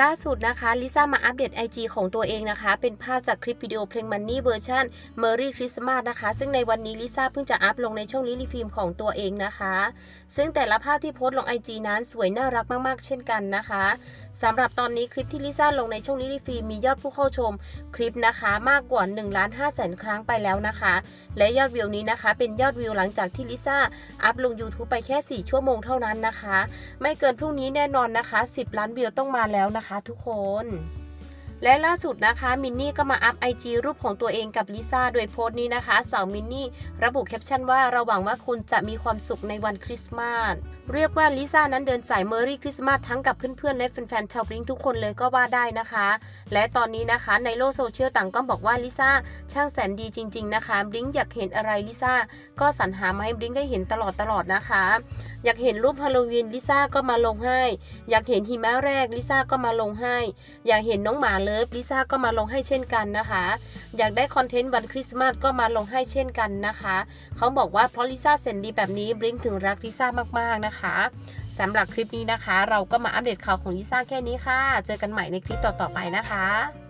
ล่าสุดนะคะลิซ่ามาอัปเดต IG ของตัวเองนะคะ เป็นภาพจากคลิปวิดีโอเพลง Money เวอร์ชัน Merry Christmas นะคะ ซึ่งในวันนี้ลิซ่าเพิ่งจะอัพลงในช่องลิลลี่ฟิล์มของตัวเองนะคะ ซึ่งแต่ละภาพที่โพสต์ลง IG นั้นสวยน่ารักมากๆ เช่นกันนะคะสำหรับตอนนี้คลิปที่ลิซ่าลงในช่องลิลลี่ฟิล์มมียอดผู้เข้าชมคลิปนะคะ มากกว่า1ล้าน5แสนครั้งไปแล้วนะคะ และยอดวิวนี้นะคะ เป็นยอดวิวหลังจากที่ลิซ่าอัพลง YouTube ไปแค่ 4 ชั่วโมงเท่านั้นนะคะ ไม่เกินพรุ่งนี้แน่นอนนะคะ 10 ล้านวิวต้องมาแล้วนะะคะทุกคน และล่าสุดนะคะมินนี่ก็มาอัพไอจีรูปของตัวเองกับลิซ่าโดยโพสต์นี้นะคะสาวมินนี่ระบุแคปชั่นว่าเราหวังว่าคุณจะมีความสุขในวันคริสต์มาสเรียกว่าลิซ่านั้นเดินสายเมอรี่คริสต์มาสทั้งกับเพื่อนๆและแฟนๆชาวบลิงทุกคนเลยก็ว่าได้นะคะ และตอนนี้นะคะในโลกโซเชียลต่างก็บอกว่าลิซ่าช่างแสนดีจริง ๆนะคะบลิงอยากเห็นอะไรลิซ่าก็สรรหามาให้บลิงได้เห็นตลอดตลอดนะคะ อยากเห็นรูปฮาโลวีนลิซ่าก็มาลงให้ อยากเห็นหิมะแรกลิซ่าก็มาลงให้ อยากเห็นน้องหมาเลิฟลิซ่าก็มาลงให้เช่นกันนะคะ อยากได้คอนเทนต์วันคริสต์มาสก็มาลงให้เช่นกันนะคะ เขาบอกว่าเพราะลิซ่าเซนดีแบบนี้บลิงถึงรักลิซ่ามากๆนะคะสำหรับคลิปนี้นะคะ เราก็มาอัปเดตข่าวของลิซ่าแค่นี้ค่ะ เจอกันใหม่ในคลิปต่อๆไปนะคะ